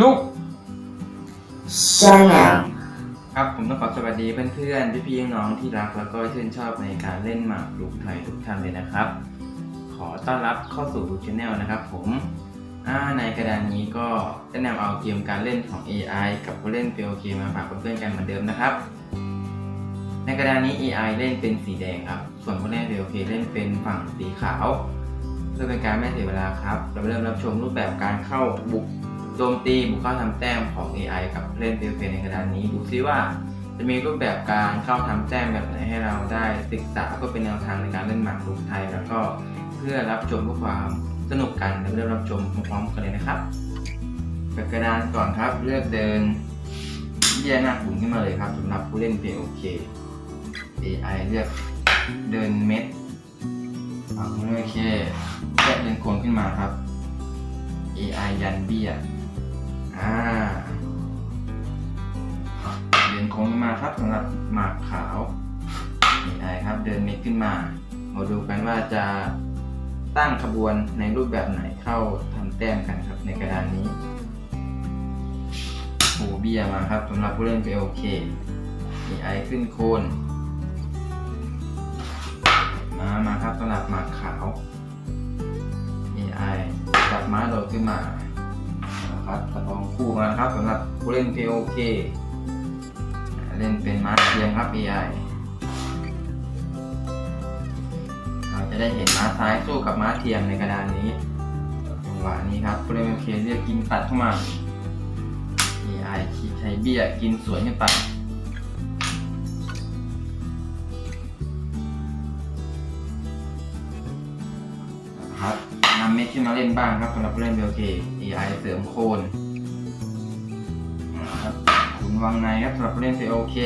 ลูก Channel ครับผมต้องขอสวัสดีเพื่อนๆ พี่ๆ น้องๆที่รักแล้วก็ชื่นชอบในการเล่นหมากรุกไทยทุกท่านเลยนะครับ ขอต้อนรับเข้าสู่ช anel นะครับผมอ่าในกระดานนี้ก็จะนำเอาเกมการเล่นของ AI กับผู้เล่น POK มาฝากเพื่อนๆกันเหมือนเดิมนะครับ ในกระดานนี้ AI เล่นเป็นสีแดงครับ ส่วนผู้เล่น POK เล่นเป็นฝั่งสีขาวเพื่อเป็นการไม่เสียเวลาครับ เราไปเริ่มรับชมรูปแบบการเข้าบุก โจมตีบุกเข้าทำแต้มของ AI กับเล่นเฟในกระดานนี้ ดูซิว่า จะมีรูปแบบการเข้าทำแต้มแบบไหนให้เราได้ศึกษาก็เป็นแนวทางในการเล่นหมากรุกไทย แล้วก็เพื่อรับชมเพื่อความสนุกกันเราไปเริ่มรับชมพร้อมๆกันเลยนะครับเปิดกระดานก่อนครับ เลือกเดินเบี้ยหน้าขุนขึ้นมาเลยครับสำหรับผู้เล่น POK AI เลือกเดินเม็ดฝั่งโอเคแยกเดินโคนขึ้นมาครับ AI ยันเบี้ย นมาครับสำหรับหมากขาว AI ครับ เดินเม็ดขึ้นมา มาดูกันว่าจะตั้งขบวนในรูปแบบไหนเข้าทำแต้มกันครับในกระดานนี้โูเบียมาครับสำหรับผู้เล่น POK AI ขึ้นโคนมามาครับสำหรับหมากขาว AI จับม้าโดดขึ้นมานะครับกระองคู่มานะครับสำหรับผู้เล่น POK เเล่นเป็นม้าเทียมครับ AI เราจะได้เห็นม้าซ้ายสู้กับม้าเทียมในกระดานนี้จังหวะนี้ครับผู้เล่น POK เรียกกินตัดเข้ามา AI ขีดใช้เบี้ยกินสวนขึ้นไปครับนำเม็ดขึ้นมาเล่นบ้างครับสำหรับเล่น BLK AI เสริมโคนนะครับ วางในครับสำหรับผู้เล่น POK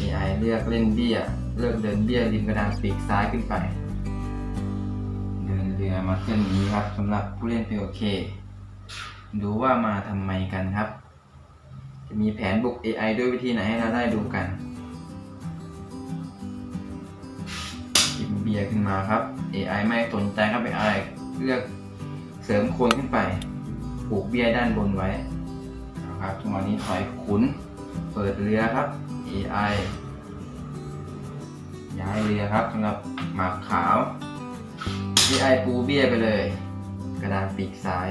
AI เลือกเล่นเบี้ย เลือกเดินเบี้ยริมกระดานปีกซ้ายขึ้นไป เดินเรือมาเส้นนี้ครับสำหรับผู้เล่น POK ดูว่ามาทำไมกันครับ จะมีแผนบุก AI ด้วยวิธีไหนให้เราได้ดูกันหยิบเบียร์ขึ้นมาครับ AI ไม่สนใจครับ AI เลือกเสริมโคนขึ้นไป ผูกเบียร์ด้านบนไว้ ครับจังหวะนี้ถอยขุน เปิดเรือครับ AI ย้ายเรือครับสำหรับหมากขาว AI ปูเบี้ยไปเลย กระดานปีกซ้าย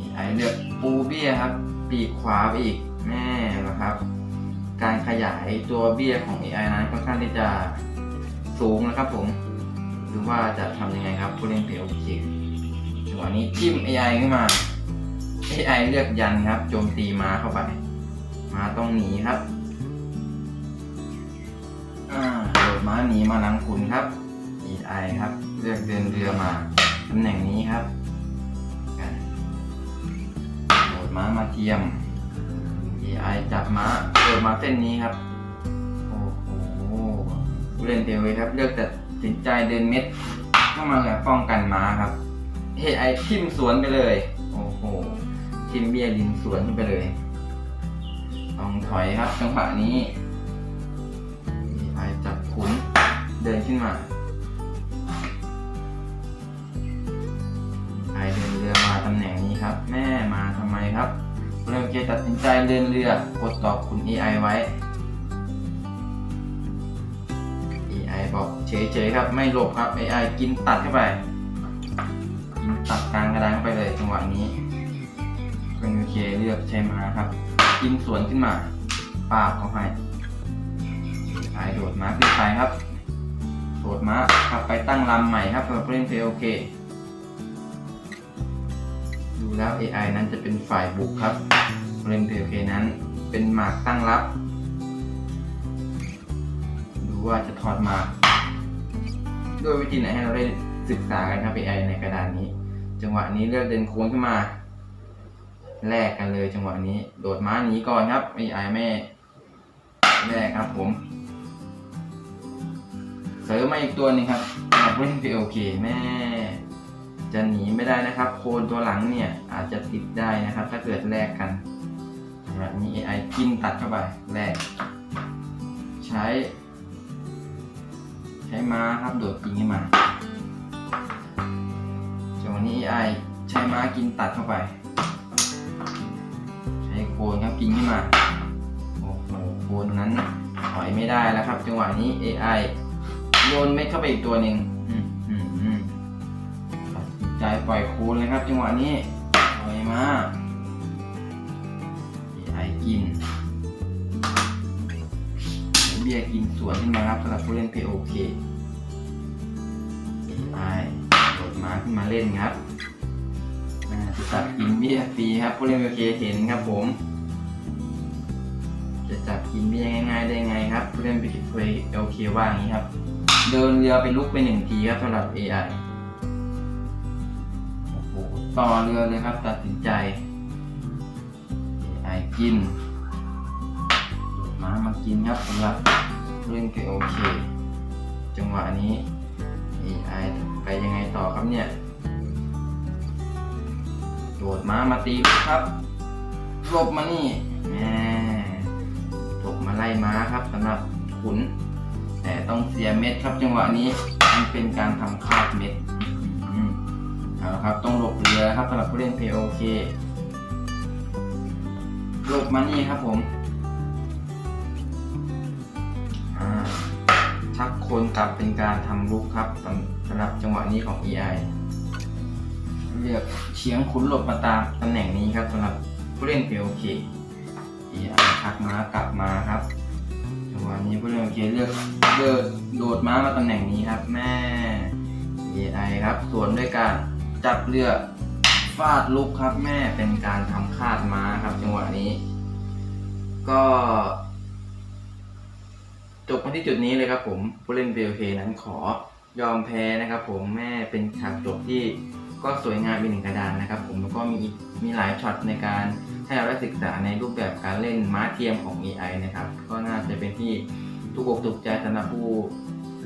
AI เลือกปูเบี้ยครับ ปีกขวาไปอีกแม่นะครับ การขยายตัวเบี้ยของ AI นั้นค่อนข้างที่จะสูงนะครับผม ดูว่าจะทำยังไงครับผู้เล่น POK จังหวะนี้จิ้ม AI ขึ้นมา AI เลือกยันครับ โจมตีมาเข้าไป มาต้องหนีครับอ่าโดดม้าหนีมาหลังขุนครับ AI ครับ เลือกเดินเรือมาตำแหน่งนี้ครับโดดม้ามาเทียม AI จับม้าเปิดมาเส้นนี้ครับ โอ้โหผู้เล่นเทวครับ เลือกแตั ดสินใจเดินเม็ดเข้ามาแบบป้องกันม้าครับ AI ทิมสวนไปเลย โอ้โหทิมเบียลินสวนขึ้นไปเลยต้องถอยครับจังหวะนี้ AI จับขุนเดินขึ้นมา AI เดินเรือมาตำแหน่งนี้ครับ แม่มาทำไมครับเริ่มเกตัดสินใจเดินเรือกดต่อคุณ AI ไว้ AI บอกเฉยๆครับ ไม่หลบครับ AI กินตัดเข้าไป กินตัดกลางกระดานเข้าไปเลยจังหวะนี้เป็นโอเคเลือกใช้ม้าครับ กินสวนขึ้นมาปาบเข้าไป AI โดดม้าขึ้นไปครับ โดดม้ากลับไปตั้งลำใหม่ครับสำหรับผู้เล่น POK ดูแล้ว AI นั้นจะเป็นฝ่ายบุกครับเล่น POK นั้น เป็นหมากตั้งรับ ว่าจะถอดมา ด้วยวิธีไหนให้เราได้ศึกษากันครับ AI ในกระดานนี้ จังหวะนี้เลือกเดินโค้งขึ้นมาแลกกันเลยจังหวะนี้ โดดม้าหนีก่อนครับ AI ไม่แลกครับผมเสริมมาอีกตัวหนึงครับมาเล่น POK แม่ จะหนีไม่ได้นะครับ โคนตัวหลังเนี่ย อาจจะติดได้นะครับ ถ้าเกิดแลกกันแบบนี้ AI กินตัดเข้าไปแลกใช้ ใช้ม้าครับโดดยิงขึ้นมาวันนี้ AI ใช้ม้ากินตัดเข้าไป ใช้โคนครับกินขึ้นมาโอ้โหโคนนั้นถอยไม่ได้แล้วครับ จังหวะนี้ AI โยนเม็ดเข้าไปอีกตัวหนึ่งใจปล่อยโคนเลยครับ จังหวะนี้ปล่อยมา AI กิน บียร์กินสวนขึ้นมาครับสำหรับผู้เล่น POK AI โดดมาขึ้นมาเล่นครับจะจับกินเบี้ยฟรีครับผู้เล่น POK เห็นครับผม จะจับกินเบี้ยง่ายๆได้ไงครับผู้เล่น POK ว่าอย่างนี้ครับ เดินเรือไปลุกไปหนึ่งทีครับสำหรับ AI โอ้โหต่อเรือเลยครับตัดสินใจ AI กิน โดดม้ามากินครับสำหรับผู้เล่น POK จังหวะนี้ AI ไปยังไงต่อครับเนี่ย โดดม้ามาตีครับหลบมานี่แหมหลบมาไล่ม้าครับสำหรับขุน แต่ต้องเสียเม็ดครับ จังหวะนี้มันเป็นการทำคาดเม็ดเอาครับต้องหลบเรือครับสำหรับผู้เล่น POK หลบมานี่ครับผม คนกลับเป็นการทำลุกครับสำหรับจังหวะนี้ของ EI เลือกเฉียงขุนหลบมาตามตำแหน่งนี้ครับสำหรับผู้เล่น POK EI ชักม้ากลับมาครับจังหวะนี้ผู้เล่น POK เลือกเลือกโดดม้ามาตำแหน่งนี้ครับ แม่ EI ครับสวนด้วยการจับเรือฟาดลุกครับ แม่เป็นการทำคาดม้าครับ จังหวะนี้ ก็ จบมาที่จุดนี้เลยครับผมผู้เล่น POK นั้นขอยอมแพ้นะครับผมแม่เป็นฉากจบที่ก็สวยงามเป็นหนึ่งกระดานนะครับผมแล้วก็มีมีหลายช็อตในการให้เราได้ศึกษาในรูปแบบการเล่นม้าเทียมของ AI นะครับ ก็น่าจะเป็นที่ถูกอกถูกใจสำหรับผู้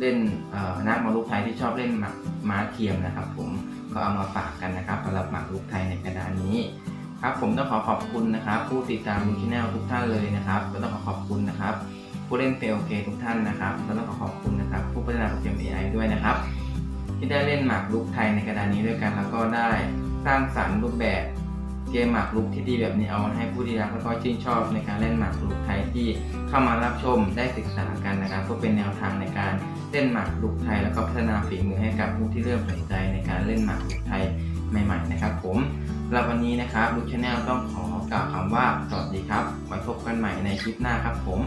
เล่นเอ่อนักมารุกไทยที่ชอบเล่นหมากม้าเทียมนะครับ ผมก็เอามาฝากกันนะครับสำหรับหมากรุกไทยในกระดานนี้ครับผมต้องขอขอบคุณนะครับ ผู้ติดตามดูชแนลทุกท่านเลยนะครับก็ต้องขอขอบคุณนะครับ ผู้เล่นเฟลเคทุกท่านนะครับแล้วต้องขอขอบคุณนะครับ ผู้พัฒนาโปรแกรม AI ด้วยนะครับ ที่ได้เล่นหมากรุกไทยในกระดานนี้ด้วยกัน แล้วก็ได้สร้างสรรค์รูปแบบเกมหมากรุกที่ดีแบบนี้เอามาให้ผู้ที่รักแล้วก็ชื่นชอบในการเล่นหมากรุกไทยที่เข้ามารับชมได้ศึกษากันนะครับเพื่อเป็นแนวทางในการเล่นหมากรุกไทย แล้วก็พัฒนาฝีมือให้กับผู้ที่เริ่มสนใจในการเล่นหมากรุกไทยใหม่ ๆ นะครับ ผมสำหรับวันนี้นะครับลูกชาแนลต้องขอกล่าวคำว่าสวัสดีครับ ไว้พบกันใหม่ในคลิปหน้าครับผม